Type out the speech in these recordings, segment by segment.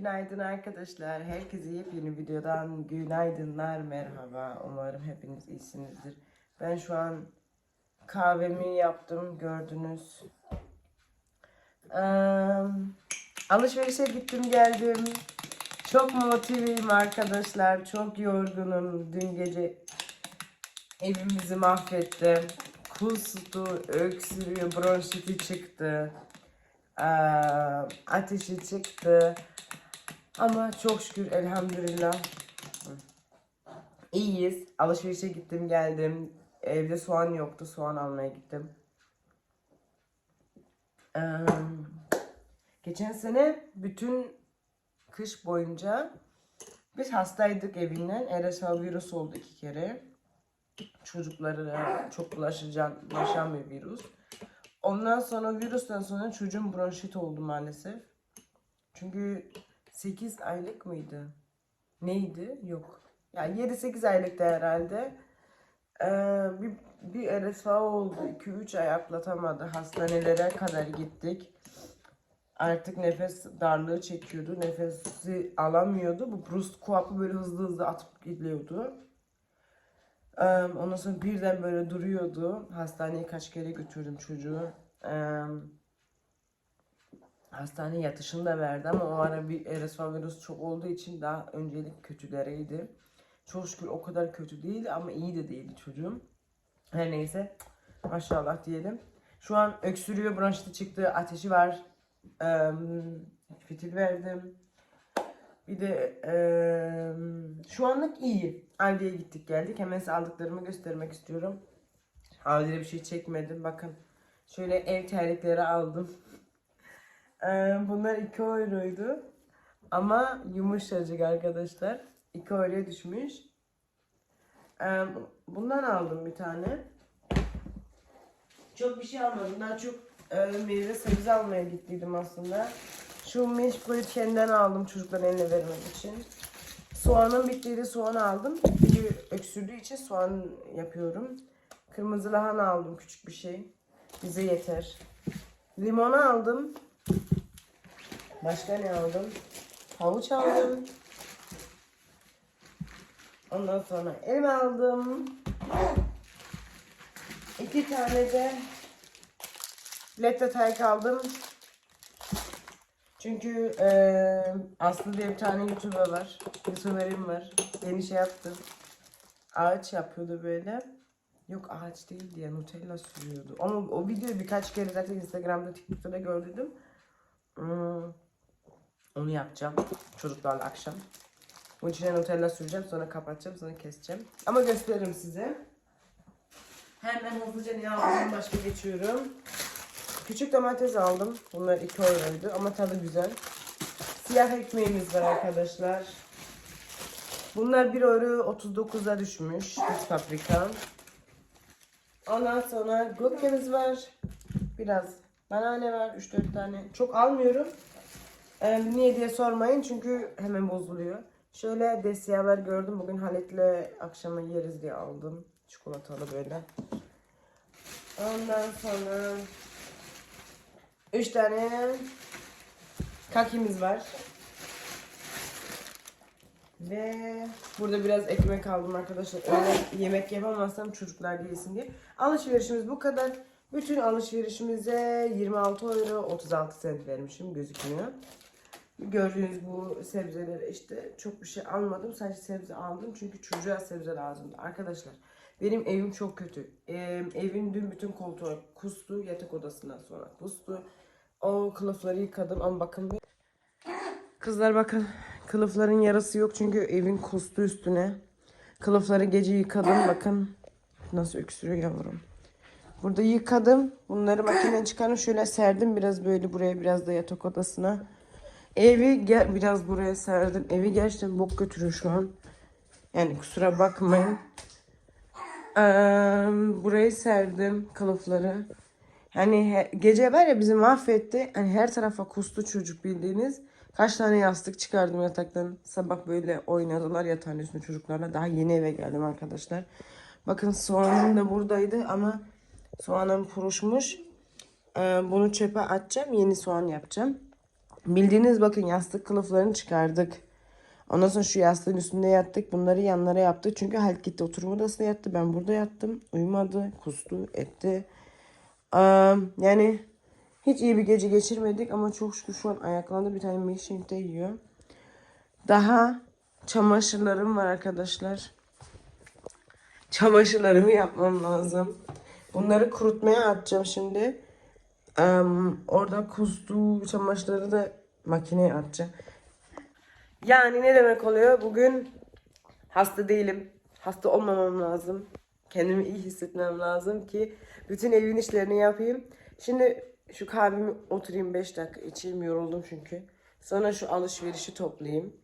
Günaydın arkadaşlar. Herkese yepyeni videodan günaydınlar, merhaba. Umarım hepiniz iyisinizdir. Ben şu an kahvemi yaptım, gördünüz. Ee, alışverişe gittim, geldim. Çok motiveyim arkadaşlar. Çok yorgunum. Dün gece evimizi mahvetti. Kustu, öksürüyor, bronşiti çıktı. Ee, ateşi çıktı. Ama çok şükür elhamdülillah iyiyiz. Alışverişe gittim geldim. Evde soğan yoktu. Soğan almaya gittim. Ee, geçen sene bütün kış boyunca biz hastaydık evinden. RSV virüs oldu iki kere. Çocuklara çok bulaşacak, bulaşan bir virüs. Ondan sonra virüsten sonra çocuğum bronşit oldu maalesef. Çünkü 8 aylık mıydı? Neydi? Yok. Yani 7-8 aylıkta herhalde. Ee, bir, bir RSV oldu. 2-3 ay atlatamadı. Hastanelere kadar gittik. Artık nefes darlığı çekiyordu. Nefesi alamıyordu. Bu Brust kuapı böyle hızlı hızlı atıp gidiyordu. Ee, ondan sonra birden böyle duruyordu. Hastaneye kaç kere götürdüm çocuğu. Ee, hastane yatışını da verdi ama o ara bir RSV çok olduğu için daha öncelik kötülereydi. Çok şükür o kadar kötü değil ama iyi de değildi çocuğum. Her neyse maşallah diyelim. Şu an öksürüyor, bronşiti çıktı, ateşi var. Ee, fitil verdim. Bir de eee, şu anlık iyi. Aldi'ye gittik geldik. Hemen size aldıklarımı göstermek istiyorum. Aldi'de bir şey çekmedim. Bakın. Şöyle ev terlikleri aldım. Eee, bunlar 2 euroydu. Ama yumuşacık arkadaşlar. 2 euroya düşmüş. Eee, bundan aldım bir tane. Çok bir şey almadım. Daha çok eee, meyve sebze almaya gittiydim aslında. Şu meşguletinden aldım çocukların eline vermek için. Soğanın bittiydi soğan aldım. Çünkü öksürdüğü için soğan yapıyorum. Kırmızı lahana aldım küçük bir şey. Bize yeter. Limon aldım. Başka ne aldım? Havuç aldım. Ondan sonra elma aldım. İki tane de latte tayk aldım. Çünkü eee Aslı diye bir tane YouTuber var. YouTuber'im var. Yeni şey yaptı. Ağaç yapıyordu böyle. Yok ağaç değildi ya Nutella sürüyordu. Ama o videoyu birkaç kere zaten Instagram'da TikTok'ta da gördüm. Hmm, onu yapacağım çocuklarla akşam. Bunun içine Nutella süreceğim sonra kapatacağım sonra keseceğim. Ama gösteririm size. Hemen hızlıca ne aldım başka geçiyorum. Küçük domates aldım. Bunlar 2 euroydu ama tadı güzel. Siyah ekmeğimiz var arkadaşlar. Bunlar 1 euro 39'a düşmüş. Kız paprika. Ondan sonra gurkemiz var. Biraz banane var. 3-4 tane. Çok almıyorum. Niye diye sormayın çünkü hemen bozuluyor. Şöyle desiyalar gördüm. Bugün Halet'le akşama yeriz diye aldım. Çikolatalı böyle. Ondan sonra 3 tane kakimiz var. Ve burada biraz ekmek aldım arkadaşlar. Öyle yemek yapamazsam çocuklar yesin diye. Alışverişimiz bu kadar. Bütün alışverişimize 26 euro 36 cent vermişim gözükmüyor. Gördüğünüz bu sebzeleri işte çok bir şey almadım. Sadece sebze aldım çünkü çocuğa sebze lazımdı. Arkadaşlar benim evim çok kötü. Ee, evin dün bütün koltuğu kustu. Yatak odasından sonra kustu. O kılıfları yıkadım ama bakın. Kızlar bakın kılıfların yarısı yok çünkü evin kustu üstüne. Kılıfları gece yıkadım bakın nasıl öksürüyor yavrum. Burada yıkadım. Bunları makineden çıkardım. Şöyle serdim biraz böyle buraya biraz da yatak odasına. Evi gel biraz buraya serdim. Evi gerçekten bok götürüyor şu an. Yani kusura bakmayın. Ee, burayı serdim kılıfları. He- gece var ya bizi mahvetti. Hani her tarafa kustu çocuk bildiğiniz. Kaç tane yastık çıkardım yataktan. Sabah böyle oynadılar yatağın üstünde çocuklarla. Daha yeni eve geldim arkadaşlar. Bakın soğanım da buradaydı ama soğanım kuruşmuş. Ee, bunu çöpe atacağım. Yeni soğan yapacağım. Bildiğiniz bakın yastık kılıflarını çıkardık. Ondan sonra şu yastığın üstünde yattık. Bunları yanlara yaptık. Çünkü Halit gitti oturma odasına yattı. Ben burada yattım. Uyumadı, kustu, etti. Aa, yani hiç iyi bir gece geçirmedik ama çok şükür şu an ayaklandı. Bir tane milkshake yiyor. Daha çamaşırlarım var arkadaşlar. Çamaşırlarımı yapmam lazım. Bunları kurutmaya atacağım şimdi. Em, orada kustuğu çamaşırları da makineye atacağım. Yani ne demek oluyor? Bugün hasta değilim. Hasta olmamam lazım. Kendimi iyi hissetmem lazım ki bütün evin işlerini yapayım. Şimdi şu kahvemi oturayım 5 dakika içeyim yoruldum çünkü. Sonra şu alışverişi toplayayım.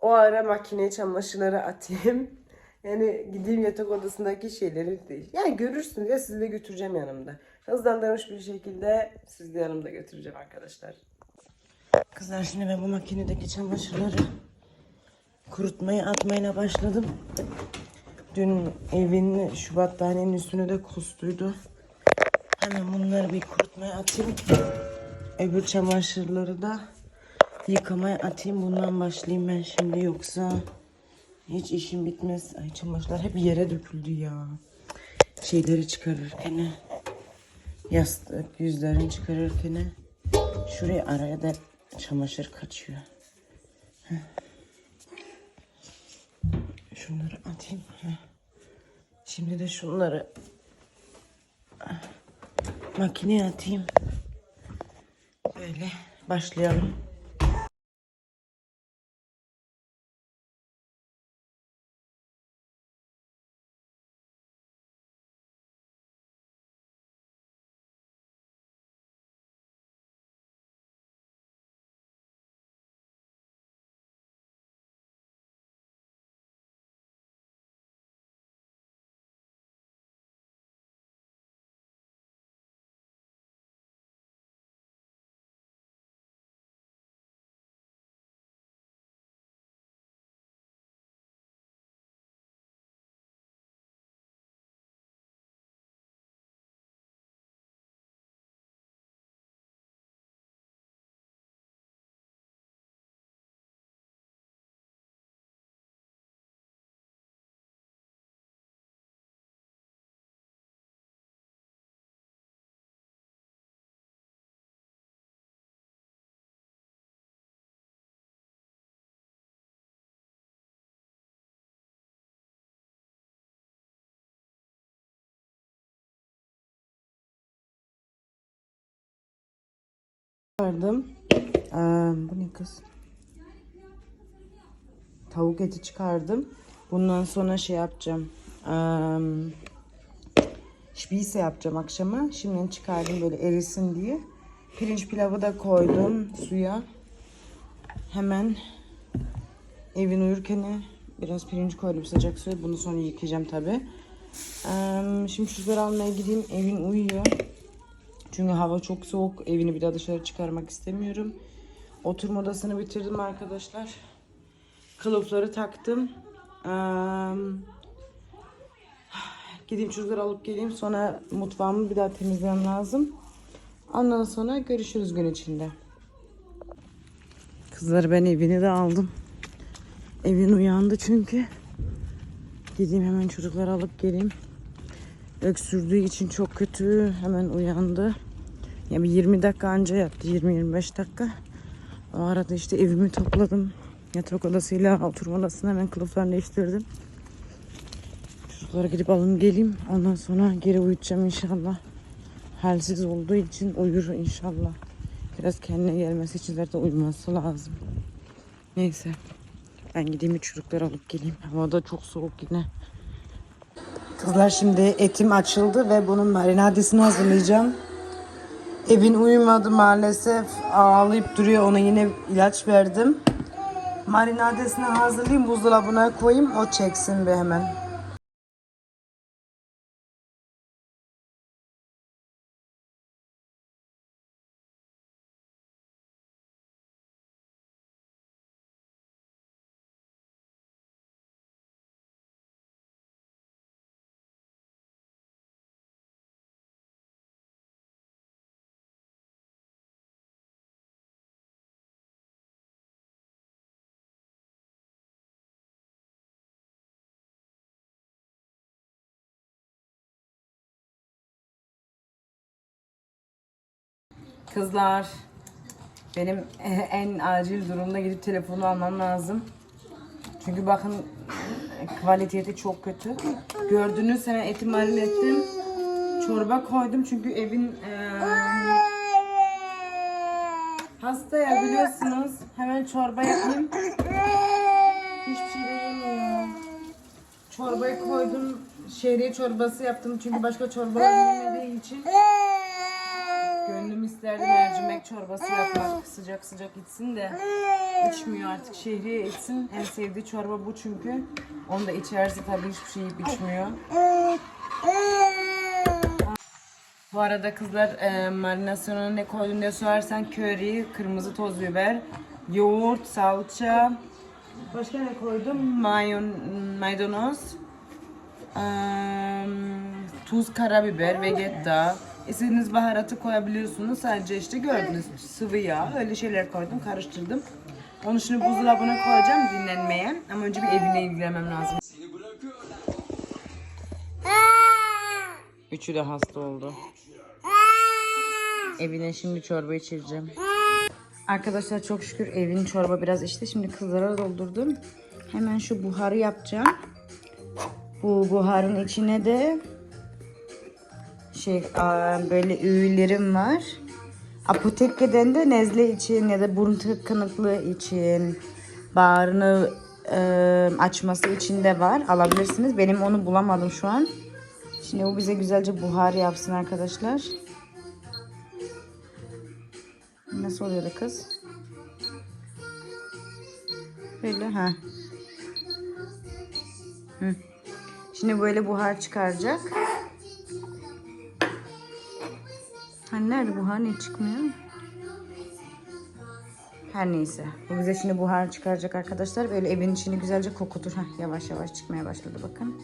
O ara makineye çamaşırları atayım. Yani gideyim yatak odasındaki şeyleri değil. Yani görürsünüz ya sizi de götüreceğim yanımda. Hızlandırmış bir şekilde sizi yanımda götüreceğim arkadaşlar. Kızlar şimdi ben bu makinedeki çamaşırları kurutmaya atmaya başladım. Dün evin şu battaniyenin üstüne de kustuydu. Hemen bunları bir kurutmaya atayım. Öbür çamaşırları da yıkamaya atayım. Bundan başlayayım ben şimdi yoksa hiç işim bitmez. Ay çamaşırlar hep yere döküldü ya. Şeyleri çıkarırken yastık yüzlerini çıkarırken şuraya araya da çamaşır kaçıyor. Şunları atayım. Şimdi de şunları ah, makineye atayım. Böyle başlayalım. Çıkardım. Ee, bu ne kız? Tavuk eti çıkardım. Bundan sonra şey yapacağım. Ee, şpise yapacağım akşama. Şimdiden çıkardım böyle erisin diye. Pirinç pilavı da koydum suya. Hemen evin uyurken biraz pirinç koydum sıcak suya. Bunu sonra yıkayacağım tabi. Ee, şimdi çocukları almaya gideyim. Evin uyuyor. Çünkü hava çok soğuk. Evini bir daha dışarı çıkarmak istemiyorum. Oturma odasını bitirdim arkadaşlar. Kılıfları taktım. Ee, gideyim çocukları alıp geleyim. Sonra mutfağımı bir daha temizlemem lazım. Ondan sonra görüşürüz gün içinde. Kızlar ben evini de aldım. Evin uyandı çünkü. Gideyim hemen çocukları alıp geleyim. Öksürdüğü için çok kötü. Hemen uyandı. Yani bir 20 dakika anca yattı. 20-25 dakika. O arada işte evimi topladım. Yatak odasıyla oturma odasını hemen kılıflarını değiştirdim. Çocuklara gidip alın geleyim. Ondan sonra geri uyutacağım inşallah. Halsiz olduğu için uyur inşallah. Biraz kendine gelmesi için zaten uyuması lazım. Neyse. Ben gideyim çocukları alıp geleyim. Hava da çok soğuk yine. Kızlar şimdi etim açıldı ve bunun marinadesini hazırlayacağım. Evin uyumadı maalesef. Ağlayıp duruyor. Ona yine ilaç verdim. Marinadesini hazırlayayım. Buzdolabına koyayım. O çeksin bir hemen. Kızlar benim en acil durumda gidip telefonu almam lazım. Çünkü bakın kvaliteti çok kötü. Gördüğünüz hemen eti marine ettim. Çorba koydum çünkü evin eee hasta ya biliyorsunuz. Hemen çorba yapayım. Hiçbir şey yemiyor. Çorbayı koydum. Şehriye çorbası yaptım çünkü başka çorba yemediği için. İsterdi mercimek çorbası yapmak. Sıcak sıcak içsin de içmiyor artık. Şehriye içsin. En sevdiği çorba bu çünkü. Onu da içerse tabii hiçbir şey yiyip içmiyor. Bu arada kızlar e, marinasyona ne koydum diye sorarsan köri, kırmızı toz biber, yoğurt, salça, başka ne koydum? Mayon, maydanoz, e, tuz, karabiber, vegetta. İstediğiniz baharatı koyabiliyorsunuz. Sadece işte gördünüz sıvı yağ öyle şeyler koydum, karıştırdım. Onu şimdi buzdolabına koyacağım dinlenmeye. Ama önce bir evine ilgilenmem lazım. Üçü de hasta oldu. Evine şimdi çorba içireceğim. Arkadaşlar çok şükür evin çorba biraz içti. Şimdi kızlara doldurdum. Hemen şu buharı yapacağım. Bu buharın içine de şey böyle öğülerim var. Apotekeden de nezle için ya da burun tıkanıklığı için bağrını e, açması için de var. Alabilirsiniz. Benim onu bulamadım şu an. Şimdi bu bize güzelce buhar yapsın arkadaşlar. Nasıl oluyordu kız? Böyle ha. Şimdi böyle buhar çıkaracak. Hani nerede buhar ne çıkmıyor? Her neyse. Bu bize şimdi buhar çıkaracak arkadaşlar. Böyle evin içini güzelce kokutur. Hah, yavaş yavaş çıkmaya başladı bakın.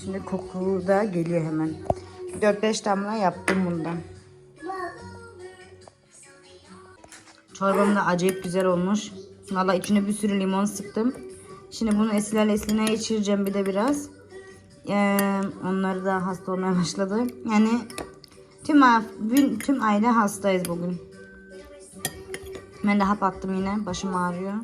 Şimdi koku da geliyor hemen. 4-5 damla yaptım bundan. Çorbam da acayip güzel olmuş. Valla içine bir sürü limon sıktım. Şimdi bunu esilerle eslineye içireceğim bir de biraz. Ee, onlar da hasta olmaya başladı. Yani tüm, tüm aile hastayız bugün. Ben de hap attım yine. Başım ağrıyor.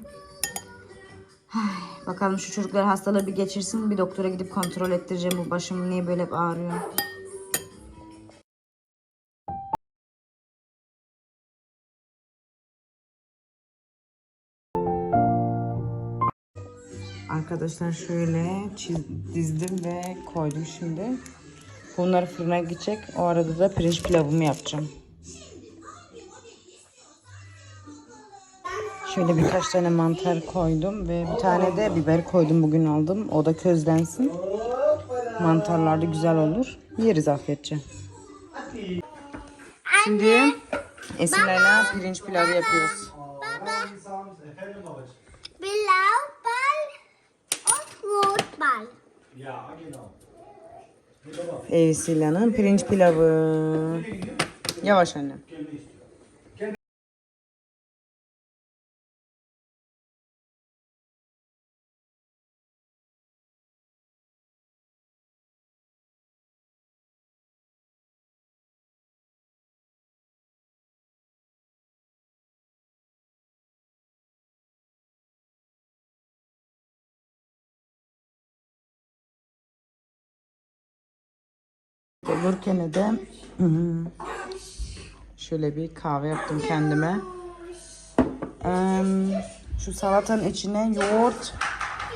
Bakalım şu çocuklar hastalığı bir geçirsin. Bir doktora gidip kontrol ettireceğim bu başım niye böyle hep ağrıyor. Arkadaşlar şöyle çiz- dizdim ve koydum şimdi. Bunlar fırına gidecek. O arada da pirinç pilavımı yapacağım. Şöyle birkaç tane mantar koydum ve bir tane de biber koydum bugün aldım. O da közlensin. Mantarlar da güzel olur. Yeriz afiyetçe. Şimdi Esinler'le pirinç pilavı yapıyoruz. Genau. Esinler'in pirinç pilavı. Yavaş annem. Olurken de şöyle bir kahve yaptım kendime. Şu salatanın içine yoğurt,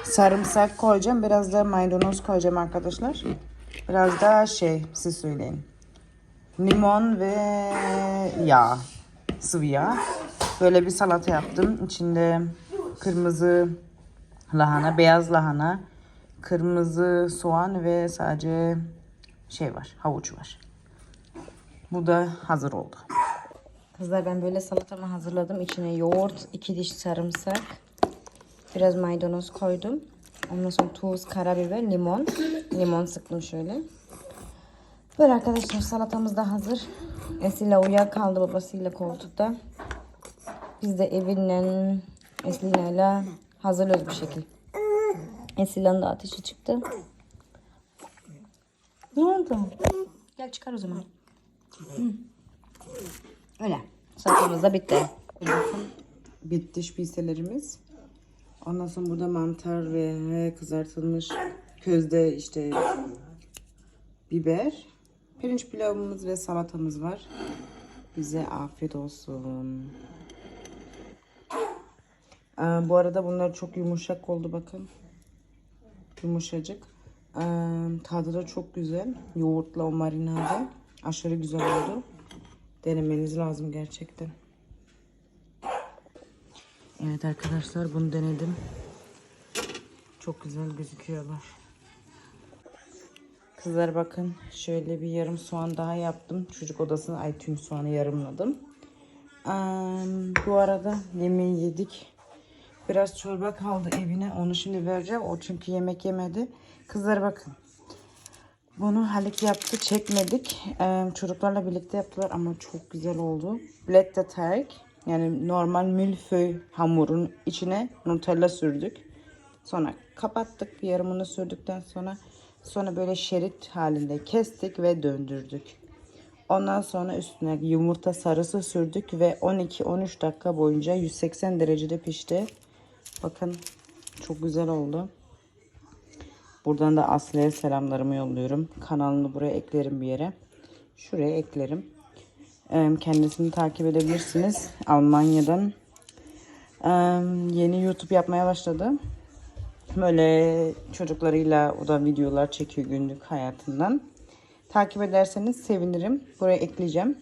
sarımsak koyacağım. Biraz da maydanoz koyacağım arkadaşlar. Biraz da şey siz söyleyin. Limon ve yağ. Sıvı yağ. Böyle bir salata yaptım. İçinde kırmızı lahana, beyaz lahana, kırmızı soğan ve sadece şey var, havuç var. Bu da hazır oldu. Kızlar ben böyle salatamı hazırladım. İçine yoğurt, iki diş sarımsak, biraz maydanoz koydum. Ondan sonra tuz, karabiber, limon. Limon sıktım şöyle. Böyle arkadaşlar salatamız da hazır. Esile uyuyakaldı babasıyla koltukta. Biz de evinle Esile'yle hazırlıyoruz bir şekil. Esile'nin de ateşi çıktı. Ne oldu? Gel çıkar o zaman. Öyle. Salatamız da bitti. Bitti piselerimiz. Ondan sonra burada mantar ve kızartılmış közde işte biber. Pirinç pilavımız ve salatamız var. Bize afiyet olsun. Ee, bu arada bunlar çok yumuşak oldu bakın. Yumuşacık. Ee, tadı da çok güzel. Yoğurtla o marinade. Aşırı güzel oldu. Denemeniz lazım gerçekten. Evet arkadaşlar bunu denedim. Çok güzel gözüküyorlar. Kızlar bakın şöyle bir yarım soğan daha yaptım. Çocuk odasına ay tüm soğanı yarımladım. Eee, bu arada yemeği yedik. Biraz çorba kaldı evine. Onu şimdi vereceğim. O çünkü yemek yemedi. Kızlar bakın. Bunu Halik yaptı. Çekmedik. Ee, çocuklarla birlikte yaptılar ama çok güzel oldu. Blätter teig. Yani normal milföy hamurun içine Nutella sürdük. Sonra kapattık. Yarımını sürdükten sonra sonra böyle şerit halinde kestik ve döndürdük. Ondan sonra üstüne yumurta sarısı sürdük ve 12-13 dakika boyunca 180 derecede pişti. Bakın çok güzel oldu. Buradan da Aslı'ya selamlarımı yolluyorum. Kanalını buraya eklerim bir yere. Şuraya eklerim. Kendisini takip edebilirsiniz. Almanya'dan yeni YouTube yapmaya başladı. Böyle çocuklarıyla o da videolar çekiyor günlük hayatından. Takip ederseniz sevinirim. Buraya ekleyeceğim.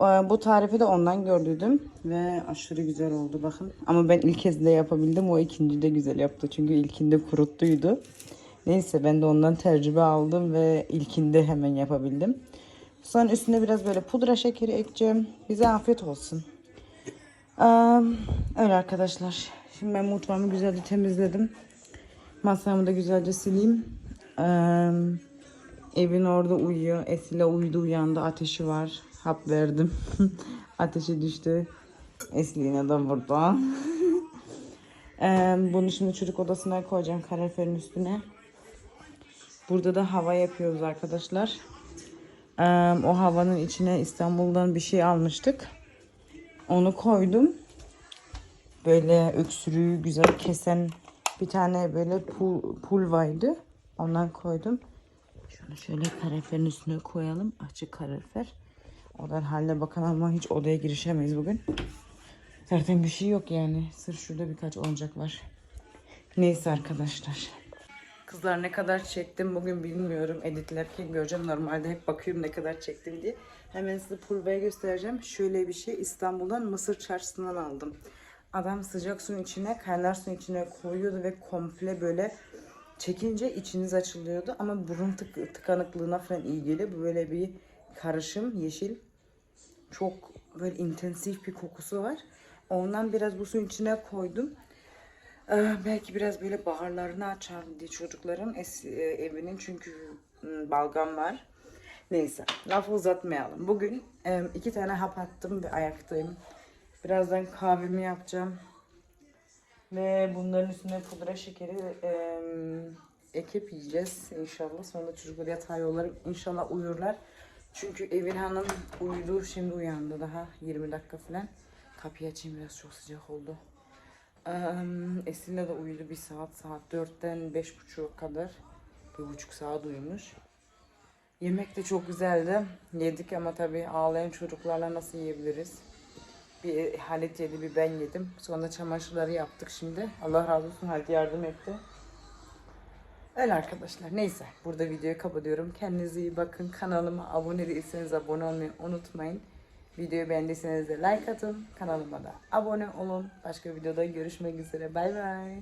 Ee, Bu tarifi de ondan gördüydüm ve aşırı güzel oldu bakın. Ama ben ilk kez de yapabildim. O ikinci de güzel yaptı. Çünkü ilkinde kuruttuydu. Neyse ben de ondan tecrübe aldım ve ilkinde hemen yapabildim. Sonra üstüne biraz böyle pudra şekeri ekleyeceğim. Bize afiyet olsun. Ee, öyle arkadaşlar. Şimdi ben mutfağımı güzelce temizledim. Masamı da güzelce sileyim. Ee, evin orada uyuyor. Esile uyudu uyandı. Ateşi var. Hap verdim. Ateşi düştü. Esli'ne de burada. Ee, bunu şimdi çocuk odasına koyacağım kaloriferin üstüne. Burada da hava yapıyoruz arkadaşlar. Ee, o havanın içine İstanbul'dan bir şey almıştık. Onu koydum. Böyle öksürüğü güzel kesen bir tane böyle pul, pulvaydı. Ondan koydum. Şunu şöyle kaloriferin üstüne koyalım. Açık kalorifer. Odan haline bakın ama hiç odaya girişemeyiz bugün. Zaten bir şey yok yani. Sırf şurada birkaç oyuncak var. Neyse arkadaşlar. Kızlar ne kadar çektim bugün bilmiyorum. Editlerken göreceğim. Normalde hep bakıyorum ne kadar çektim diye. Hemen size pulveri göstereceğim. Şöyle bir şey İstanbul'dan Mısır çarşısından aldım. Adam sıcak suyun içine, kaynar suyun içine koyuyordu ve komple böyle çekince içiniz açılıyordu. Ama burun tık, tıkanıklığına falan iyi geliyor. Böyle bir karışım yeşil. Çok böyle intensif bir kokusu var. Ondan biraz bu suyun içine koydum. Ee, belki biraz böyle baharlarını açar diye çocukların es- e, evinin çünkü m, balgam var. Neyse lafı uzatmayalım. Bugün e, iki tane hap attım ve ayaktayım. Birazdan kahvemi yapacağım. Ve bunların üstüne pudra şekeri e, ekip yiyeceğiz inşallah. Sonra da çocukları yatağa yollarım. İnşallah uyurlar. Çünkü Evin Hanım uyudu. Şimdi uyandı daha 20 dakika falan. Kapıyı açayım biraz çok sıcak oldu. Um, Esin'le de uyudu bir saat. Saat 4'ten 5.30'a kadar. Bir buçuk saat uyumuş. Yemek de çok güzeldi. Yedik ama tabii ağlayan çocuklarla nasıl yiyebiliriz? Bir Halit yedi, bir ben yedim. Sonra çamaşırları yaptık şimdi. Allah razı olsun Halit yardım etti. Öyle arkadaşlar. Neyse. Burada videoyu kapatıyorum. Kendinize iyi bakın. Kanalıma abone değilseniz abone olmayı unutmayın. Videoyu beğendiyseniz de like atın. Kanalıma da abone olun. Başka videoda görüşmek üzere. Bay bay.